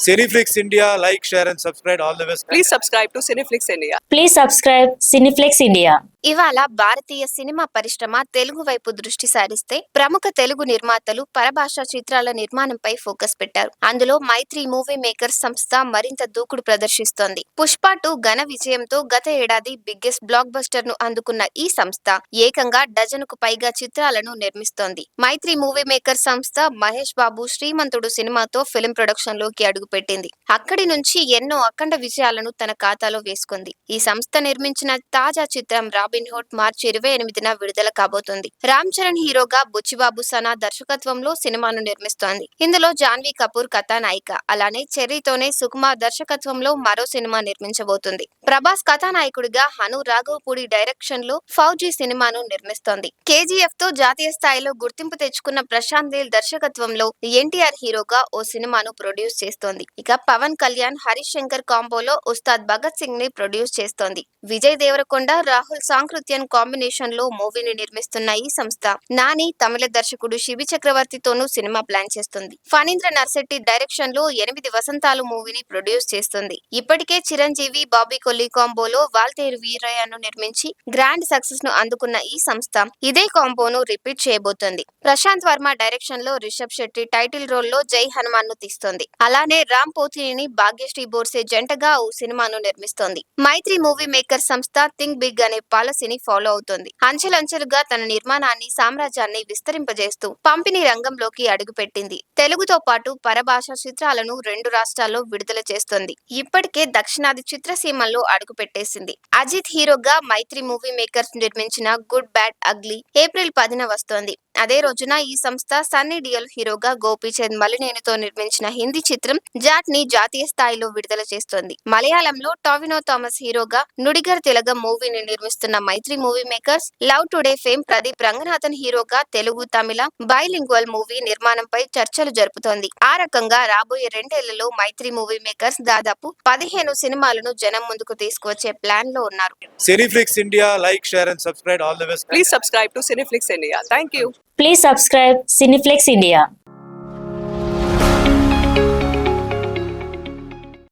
Cineflix India, like, share, and subscribe. All the best. Please subscribe to Cineflix India. Please subscribe Cineflex India. ఇవాళ భారతీయ cinema పరిశ్రమ తెలుగు వైపు దృష్టి సారిస్తే ప్రముఖ తెలుగు నిర్మాతలు పరభాషా చిత్రాల నిర్మాణంపై ఫోకస్ పెట్టారు. అందులో మైత్రి మూవీ మేకర్స్ సంస్థ మరింత దూకుడు ప్రదర్శిస్తోంది. పుష్ప టూ ఘన విజయంతో గత ఏడాది బిగ్గెస్ట్ బ్లాక్ బస్టర్ను అందుకున్న ఈ సంస్థ ఏకంగా డజనుకు పైగా చిత్రాలను నిర్మిస్తోంది. మైత్రి మూవీ మేకర్ సంస్థ మహేష్ బాబు శ్రీమంతుడు సినిమాతో ఫిల్మ్ ప్రొడక్షన్లోకి అడుగుపెట్టింది. అక్కడి నుంచి ఎన్నో అఖండ విజయాలను తన ఖాతాలో వేసుకుంది. ఈ సంస్థ నిర్మించిన తాజా చిత్రం రాబిన్ హుడ్ మార్చి ఇరవై ఎనిమిదిన విడుదల కాబోతుంది. రామ్ చరణ్ హీరోగా బుచ్చిబాబు సనా దర్శకత్వంలో సినిమాను నిర్మిస్తోంది. ఇందులో జాన్వీ కపూర్ కథానాయిక అలానే చెర్రీతోనే సుకుమార్ దర్శకత్వంలో మరో సినిమా నిర్మించబోతుంది. ప్రభాస్ కథానాయకుడిగా హను రాఘవపూడి డైరెక్షన్లో ఫౌజీ సినిమాను నిర్మిస్తోంది. కేజీఎఫ్తో జాతీయ స్థాయిలో గుర్తింపు తెచ్చుకున్న ప్రశాంత్ దేల్ దర్శకత్వంలో ఎన్టీఆర్ హీరోగా ఓ సినిమాను ప్రొడ్యూస్ చేస్తోంది. ఇక పవన్ కళ్యాణ్ హరీష్ శంకర్ కాంబోలో ఉస్తాద్ భగత్ సింగ్ని ప్రొడ్యూస్ చేస్తోంది. విజయ్ దేవరకొండ రాహుల్ సాంకృత్యన్ కాంబినేషన్లో మూవీని నిర్మిస్తున్న ఈ సంస్థ నాని తమిళ దర్శకుడు శివి చక్రవర్తితోనూ సినిమా ప్లాన్ చేస్తుంది. ఫణీంద్ర నర్శెట్టి డైరెక్షన్లో ఎనిమిది వసంతాలు మూవీని ప్రొడ్యూస్ చేస్తుంది. ఇప్పటికే చిరంజీవి బాబీ కొల్లి కాంబోలో వాల్తేరు వీరయ్యను నిర్మించి గ్రాండ్ సక్సెస్ను అందుకున్న ఈ సంస్థ ఇదే కాంబోను రిపీట్ చేయబోతోంది. ప్రశాంత్ వర్మ డైరెక్షన్లో రిషబ్ శెట్టి టైటిల్ రోల్లో జై హనుమాన్ను తీస్తోంది. అలానే రామ్ పోతిని భాగ్యశ్రీ బోర్సే జంటగా ఓ సినిమాను నిర్మిస్తోంది. మైత్రి మూవీ మేకర్ సంస్థ థింక్ బిగ్ అనే పాలసీని ఫాలో అవుతోంది. అంచెలంచెలుగా తన నిర్మాణాన్ని సామ్రాజ్యాన్ని విస్తరింపజేస్తూ పంపిణీ రంగంలోకి అడుగుపెట్టింది. తెలుగుతో పాటు పరభాష చిత్రాలను రెండు రాష్ట్రాల్లో విడుదల చేస్తోంది. ఇప్పటికే దక్షిణాది చిత్రసీమల్లో అడుగుపెట్టేసింది. అజిత్ హీరోగా మైత్రి మూవీ మేకర్స్ నిర్మించిన గుడ్ బ్యాడ్ అగ్లీ ఏప్రిల్ పదిన వస్తోంది. అదే రోజున ఈ సంస్థ సన్నీ డియోల్ హీరోగా గోపీచంద్ మలినేనితో నిర్మించిన హిందీ చిత్రం జాట్ని జాతీయ స్థాయిలో విడుదల చేస్తోంది మలయాళంలో టావినో థామస్ హీరోగా నుడిగర్ తిలగ మూవీని నిర్మిస్తున్న Mythri movie makers love today fame Pradeep Ranganathan హీరోగా తెలుగు తమిళ బైలింగ్వల్ మూవీ నిర్మాణంపై చర్చలు జరుపుతోంది ఆ రకంగా రాబోయే రెండేళ్ళలో మైత్రి మూవీ మేకర్స్ దాదాపు పదిహేను సినిమాలను జనం ముందుకు తీసుకువచ్చే ప్లాన్లో ఉన్నారు Cineflix India, like, share, and subscribe. All the best. Please subscribe to Cineflix India. Thank you. Please subscribe Cineflex India.